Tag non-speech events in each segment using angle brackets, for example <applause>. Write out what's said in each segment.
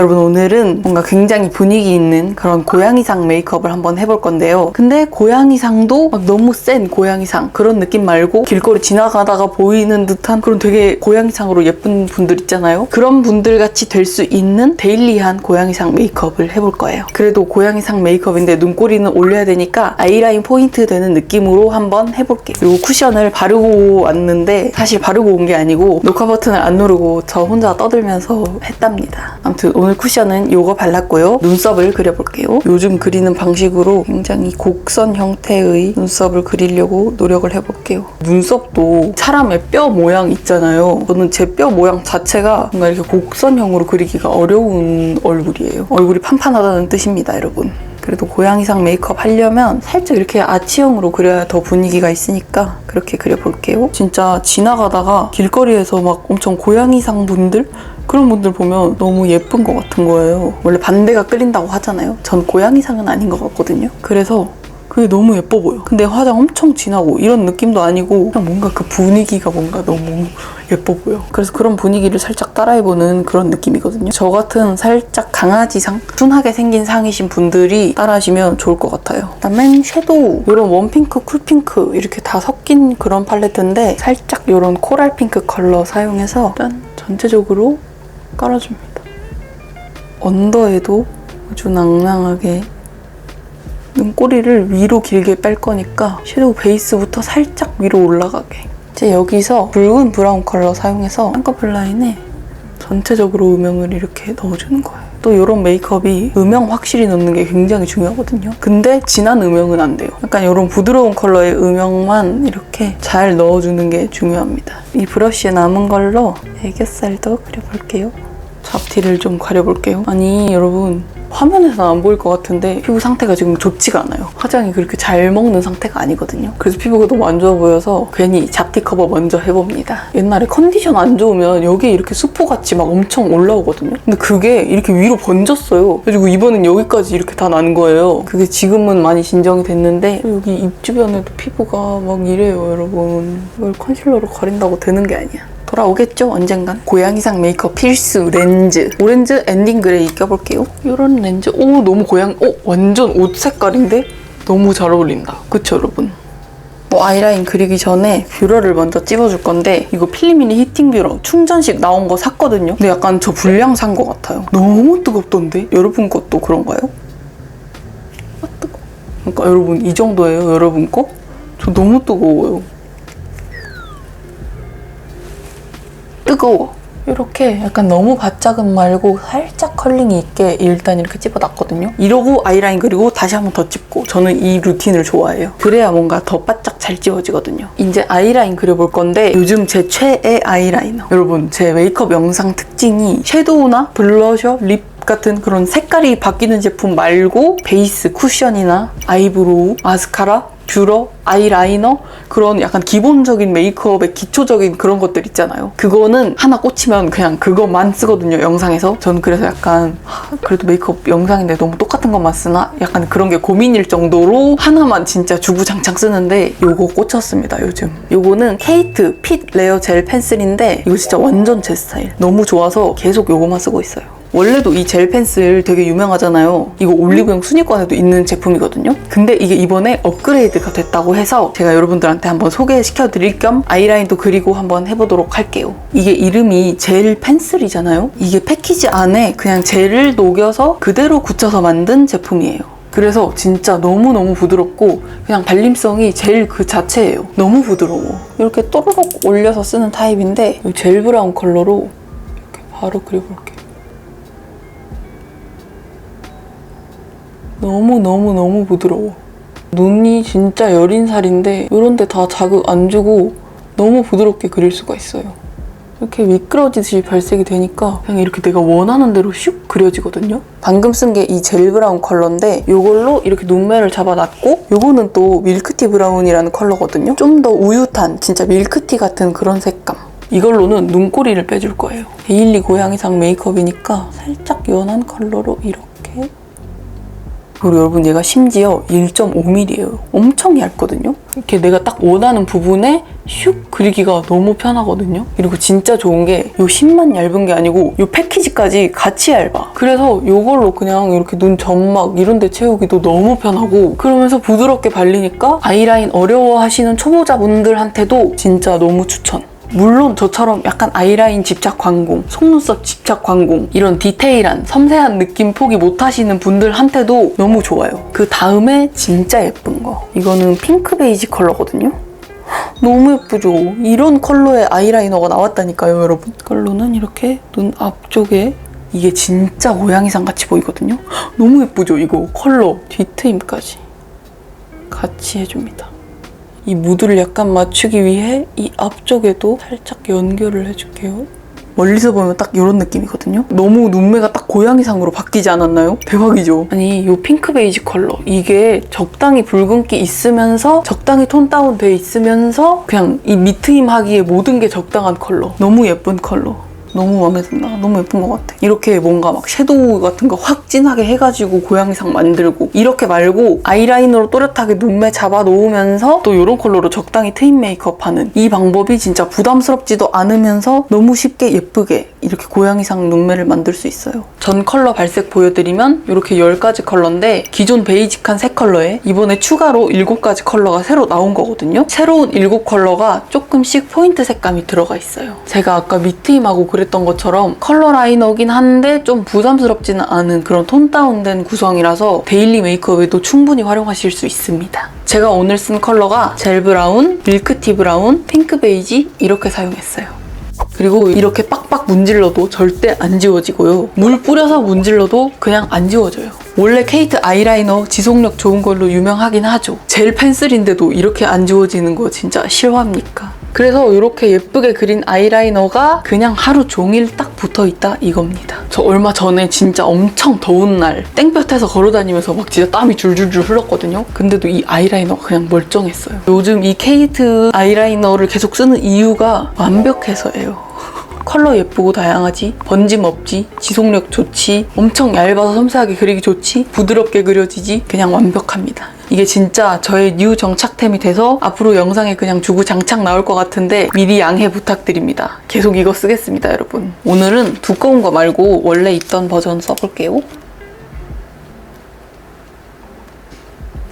여러분 오늘은 뭔가 굉장히 분위기 있는 그런 고양이상 메이크업을 한번 해볼 건데요. 근데 고양이상도 막 너무 센 고양이상 그런 느낌 말고 길거리 지나가다가 보이는 듯한 그런 되게 고양이상으로 예쁜 분들 있잖아요. 그런 분들 같이 될 수 있는 데일리한 고양이상 메이크업을 해볼 거예요. 그래도 고양이상 메이크업인데 눈꼬리는 올려야 되니까 아이라인 포인트 되는 느낌으로 한번 해볼게요. 그리고 쿠션을 바르고 왔는데 사실 바르고 온 게 아니고 녹화 버튼을 안 누르고 저 혼자 떠들면서 했답니다. 아무튼 오늘 쿠션은 이거 발랐고요. 눈썹을 그려볼게요. 요즘 그리는 방식으로 굉장히 곡선 형태의 눈썹을 그리려고 노력을 해볼게요. 눈썹도 사람의 뼈 모양 있잖아요. 저는 제 뼈 모양 자체가 뭔가 이렇게 곡선형으로 그리기가 어려운 얼굴이에요. 얼굴이 판판하다는 뜻입니다, 여러분. 그래도 고양이상 메이크업 하려면 살짝 이렇게 아치형으로 그려야 더 분위기가 있으니까 그렇게 그려볼게요. 진짜 지나가다가 길거리에서 막 엄청 고양이상 분들 그런 분들 보면 너무 예쁜 것 같은 거예요. 원래 반대가 끌린다고 하잖아요. 전 고양이상은 아닌 것 같거든요. 그래서 그게 너무 예뻐 보여. 근데 화장 엄청 진하고 이런 느낌도 아니고 그냥 뭔가 그 분위기가 뭔가 너무 예뻐 보여. 그래서 그런 분위기를 살짝 따라해보는 그런 느낌이거든요. 저 같은 살짝 강아지상, 순하게 생긴 상이신 분들이 따라하시면 좋을 것 같아요. 그다음엔 섀도우. 이런 원핑크, 쿨핑크 이렇게 다 섞인 그런 팔레트인데 살짝 이런 코랄 핑크 컬러 사용해서 일단 전체적으로 깔아줍니다. 언더에도 아주 낭낭하게 눈꼬리를 위로 길게 뺄 거니까 섀도우 베이스부터 살짝 위로 올라가게 이제 여기서 붉은 브라운 컬러 사용해서 쌍꺼풀 라인에 전체적으로 음영을 이렇게 넣어주는 거예요. 또 이런 메이크업이 음영 확실히 넣는 게 굉장히 중요하거든요. 근데 진한 음영은 안 돼요. 약간 이런 부드러운 컬러의 음영만 이렇게 잘 넣어주는 게 중요합니다. 이 브러쉬에 남은 걸로 애교살도 그려볼게요. 잡티를 좀 가려볼게요. 아니 여러분 화면에서는 안 보일 것 같은데 피부 상태가 지금 좋지가 않아요. 화장이 그렇게 잘 먹는 상태가 아니거든요. 그래서 피부가 너무 안 좋아 보여서 괜히 잡티 커버 먼저 해봅니다. 옛날에 컨디션 안 좋으면 여기에 이렇게 수포같이 막 엄청 올라오거든요. 근데 그게 이렇게 위로 번졌어요. 그리고 이번엔 여기까지 이렇게 다 난 거예요. 그게 지금은 많이 진정이 됐는데 여기 입 주변에도 피부가 막 이래요, 여러분. 이걸 컨실러로 가린다고 되는 게 아니야. 돌아오겠죠? 언젠간? 고양이상 메이크업 필수 렌즈. 오렌즈 엔딩 그레이 껴볼게요. 이런 렌즈. 오 너무 고양 오 완전 옷 색깔인데? 너무 잘 어울린다. 그쵸 여러분? 뭐 아이라인 그리기 전에 뷰러를 먼저 찝어줄 건데 이거 필리미니 히팅 뷰러 충전식 나온 거 샀거든요? 근데 약간 저 불량 산 거 같아요. 너무 뜨겁던데? 여러분 것도 그런가요? 아 뜨거. 그러니까 여러분 이 정도예요 여러분 거? 저 너무 뜨거워요 뜨거워. 이렇게 약간 너무 바짝은 말고 살짝 컬링이 있게 일단 이렇게 찝어놨거든요. 이러고 아이라인 그리고 다시 한번 더 찝고 저는 이 루틴을 좋아해요. 그래야 뭔가 더 바짝 잘 찝어지거든요. 이제 아이라인 그려볼 건데 요즘 제 최애 아이라이너. 여러분 제 메이크업 영상 특징이 섀도우나 블러셔, 립 같은 그런 색깔이 바뀌는 제품 말고 베이스 쿠션이나 아이브로우, 마스카라, 뷰러, 아이라이너 그런 약간 기본적인 메이크업의 기초적인 그런 것들 있잖아요. 그거는 하나 꽂히면 그냥 그것만 쓰거든요. 영상에서. 저는 그래서 약간 하, 그래도 메이크업 영상인데 너무 똑같은 것만 쓰나? 약간 그런 게 고민일 정도로 하나만 진짜 주구장창 쓰는데 요거 꽂혔습니다. 요즘. 요거는 케이트 핏 레어 젤 펜슬인데 이거 진짜 완전 제 스타일. 너무 좋아서 계속 요거만 쓰고 있어요. 원래도 이 젤 펜슬 되게 유명하잖아요. 이거 올리브영 순위권에도 있는 제품이거든요. 근데 이게 이번에 업그레이드가 됐다고 해서 제가 여러분들한테 한번 소개시켜 드릴 겸 아이라인도 그리고 한번 해보도록 할게요. 이게 이름이 젤 펜슬이잖아요. 이게 패키지 안에 그냥 젤을 녹여서 그대로 굳혀서 만든 제품이에요. 그래서 진짜 너무너무 부드럽고 그냥 발림성이 젤 그 자체예요. 너무 부드러워. 이렇게 또르륵 올려서 쓰는 타입인데 이 젤 브라운 컬러로 이렇게 바로 그려볼게요. 너무너무너무 부드러워. 눈이 진짜 여린 살인데 이런 데 다 자극 안 주고 너무 부드럽게 그릴 수가 있어요. 이렇게 미끄러지듯이 발색이 되니까 그냥 이렇게 내가 원하는 대로 슉 그려지거든요. 방금 쓴 게 이 젤 브라운 컬러인데 이걸로 이렇게 눈매를 잡아놨고 이거는 또 밀크티 브라운이라는 컬러거든요. 좀 더 우윳한 진짜 밀크티 같은 그런 색감. 이걸로는 눈꼬리를 빼줄 거예요. 데일리 고양이상 메이크업이니까 살짝 연한 컬러로 이렇게 그리고 여러분 얘가 심지어 1.5mm예요. 엄청 얇거든요. 이렇게 내가 딱 원하는 부분에 슉 그리기가 너무 편하거든요. 그리고 진짜 좋은 게요 심만 얇은 게 아니고 요 패키지까지 같이 얇아. 그래서 요걸로 그냥 이렇게 눈 점막 이런 데 채우기도 너무 편하고 그러면서 부드럽게 발리니까 아이라인 어려워하시는 초보자분들한테도 진짜 너무 추천. 물론 저처럼 약간 아이라인 집착 관공, 속눈썹 집착 관공 이런 디테일한 섬세한 느낌 포기 못하시는 분들한테도 너무 좋아요. 그 다음에 진짜 예쁜 거. 이거는 핑크 베이지 컬러거든요. 너무 예쁘죠? 이런 컬러의 아이라이너가 나왔다니까요, 여러분. 컬러는 이렇게 눈 앞쪽에 이게 진짜 고양이상 같이 보이거든요. <gasps> 너무 예쁘죠, 이거 컬러 뒤트임까지 같이 해줍니다. 이 무드를 약간 맞추기 위해 이 앞쪽에도 살짝 연결을 해줄게요. 멀리서 보면 딱 이런 느낌이거든요. 너무 눈매가 딱 고양이상으로 바뀌지 않았나요? 대박이죠? 아니, 이 핑크 베이지 컬러. 이게 적당히 붉은기 있으면서 적당히 톤 다운 돼 있으면서 그냥 이 밑트임 하기에 모든 게 적당한 컬러. 너무 예쁜 컬러. 너무 마음에 든다. 너무 예쁜 것 같아. 이렇게 뭔가 막 섀도우 같은 거 확 진하게 해가지고 고양이상 만들고 이렇게 말고 아이라이너로 또렷하게 눈매 잡아 놓으면서 또 이런 컬러로 적당히 트임 메이크업 하는 이 방법이 진짜 부담스럽지도 않으면서 너무 쉽게 예쁘게 이렇게 고양이상 눈매를 만들 수 있어요. 전 컬러 발색 보여드리면 이렇게 10가지 컬러인데 기존 베이직한 세 컬러에 이번에 추가로 7가지 컬러가 새로 나온 거거든요. 새로운 7컬러가 조금씩 포인트 색감이 들어가 있어요. 제가 아까 밑트임하고 그 랬던 것처럼 컬러 라이너긴 한데 좀 부담스럽지는 않은 그런 톤 다운된 구성이라서 데일리 메이크업에도 충분히 활용하실 수 있습니다. 제가 오늘 쓴 컬러가 젤 브라운, 밀크티 브라운, 핑크 베이지 이렇게 사용했어요. 그리고 이렇게 빡빡 문질러도 절대 안 지워지고요. 물 뿌려서 문질러도 그냥 안 지워져요. 원래 케이트 아이라이너 지속력 좋은 걸로 유명하긴 하죠. 젤 펜슬인데도 이렇게 안 지워지는 거 진짜 실화입니까? 그래서 이렇게 예쁘게 그린 아이라이너가 그냥 하루 종일 딱 붙어 있다 이겁니다. 저 얼마 전에 진짜 엄청 더운 날 땡볕에서 걸어 다니면서 막 진짜 땀이 줄줄줄 흘렀거든요. 근데도 이 아이라이너가 그냥 멀쩡했어요. 요즘 이 케이트 아이라이너를 계속 쓰는 이유가 완벽해서예요. <laughs> 컬러 예쁘고 다양하지, 번짐 없지, 지속력 좋지, 엄청 얇아서 섬세하게 그리기 좋지, 부드럽게 그려지지, 그냥 완벽합니다. 이게 진짜 저의 뉴 정착템이 돼서 앞으로 영상에 그냥 주구장창 나올 것 같은데 미리 양해 부탁드립니다. 계속 이거 쓰겠습니다, 여러분. 오늘은 두꺼운 거 말고 원래 있던 버전 써볼게요.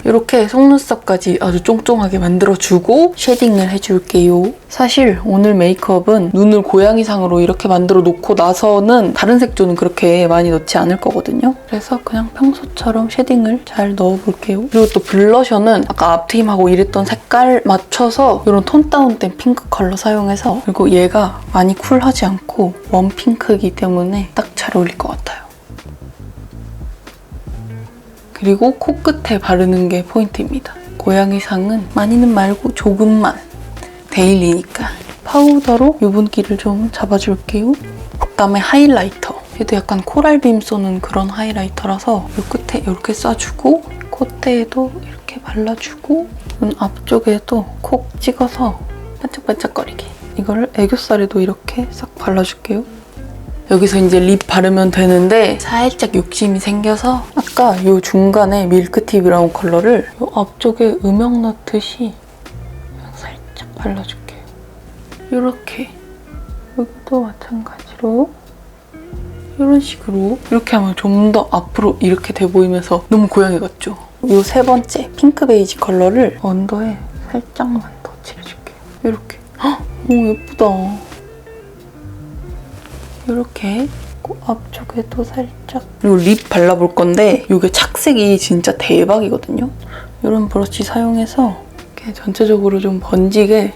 이렇게 속눈썹까지 아주 쫑쫑하게 만들어주고 쉐딩을 해줄게요. 사실 오늘 메이크업은 눈을 고양이상으로 이렇게 만들어 놓고 나서는 다른 색조는 그렇게 많이 넣지 않을 거거든요. 그래서 그냥 평소처럼 쉐딩을 잘 넣어볼게요. 그리고 또 블러셔는 아까 앞트임하고 이랬던 색깔 맞춰서 이런 톤 다운된 핑크 컬러 사용해서 그리고 얘가 많이 쿨하지 않고 원 핑크이기 때문에 딱 잘 어울릴 것 같아요. 그리고 코끝에 바르는 게 포인트입니다. 고양이상은 많이는 말고 조금만 데일리니까 파우더로 유분기를 좀 잡아줄게요. 그다음에 하이라이터. 얘도 약간 코랄빔 쏘는 그런 하이라이터라서 이 끝에 이렇게 쏴주고 콧대에도 이렇게 발라주고 눈 앞쪽에도 콕 찍어서 반짝반짝거리게 이거를 애교살에도 이렇게 싹 발라줄게요. 여기서 이제 립 바르면 되는데 살짝 욕심이 생겨서 아까 이 중간에 밀크티 브라운 컬러를 이 앞쪽에 음영 넣듯이 살짝 발라줄게요. 이렇게 여기도 마찬가지로 이런 식으로 이렇게 하면 좀 더 앞으로 이렇게 돼 보이면서 너무 고양이 같죠? 이 세 번째 핑크 베이지 컬러를 언더에 살짝만 더 칠해줄게요. 이렇게. 헉, 너무 예쁘다. 이렇게 코 앞쪽에도 살짝 그리고 립 발라볼 건데 이게 착색이 진짜 대박이거든요. 이런 브러쉬 사용해서 이렇게 전체적으로 좀 번지게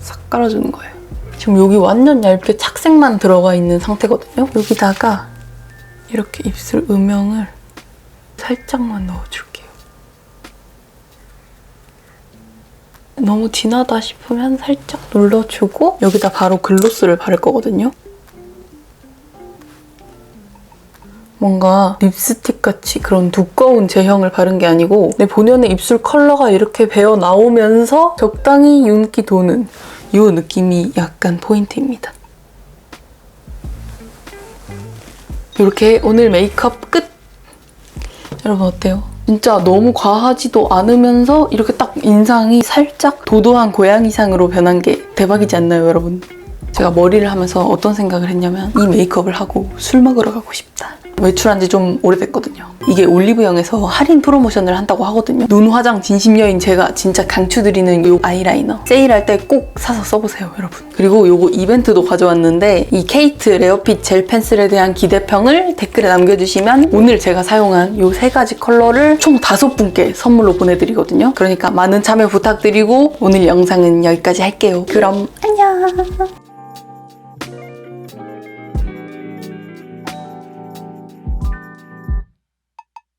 싹 깔아주는 거예요. 지금 여기 완전 얇게 착색만 들어가 있는 상태거든요. 여기다가 이렇게 입술 음영을 살짝만 넣어줄게요. 너무 진하다 싶으면 살짝 눌러주고 여기다 바로 글로스를 바를 거거든요. 뭔가 립스틱 같이 그런 두꺼운 제형을 바른 게 아니고 내 본연의 입술 컬러가 이렇게 배어 나오면서 적당히 윤기 도는 이 느낌이 약간 포인트입니다. 이렇게 오늘 메이크업 끝! 여러분 어때요? 진짜 너무 과하지도 않으면서 이렇게 딱 인상이 살짝 도도한 고양이상으로 변한 게 대박이지 않나요, 여러분? 제가 머리를 하면서 어떤 생각을 했냐면 이 메이크업을 하고 술 먹으러 가고 싶다. 외출한 지 좀 오래됐거든요. 이게 올리브영에서 할인 프로모션을 한다고 하거든요. 눈 화장 진심여인 제가 진짜 강추드리는 이 아이라이너. 세일할 때 꼭 사서 써보세요, 여러분. 그리고 요거 이벤트도 가져왔는데 이 케이트 레어핏 젤 펜슬에 대한 기대평을 댓글에 남겨주시면 오늘 제가 사용한 요세 가지 컬러를 총 다섯 분께 선물로 보내드리거든요. 그러니까 많은 참여 부탁드리고 오늘 영상은 여기까지 할게요. 그럼 안녕!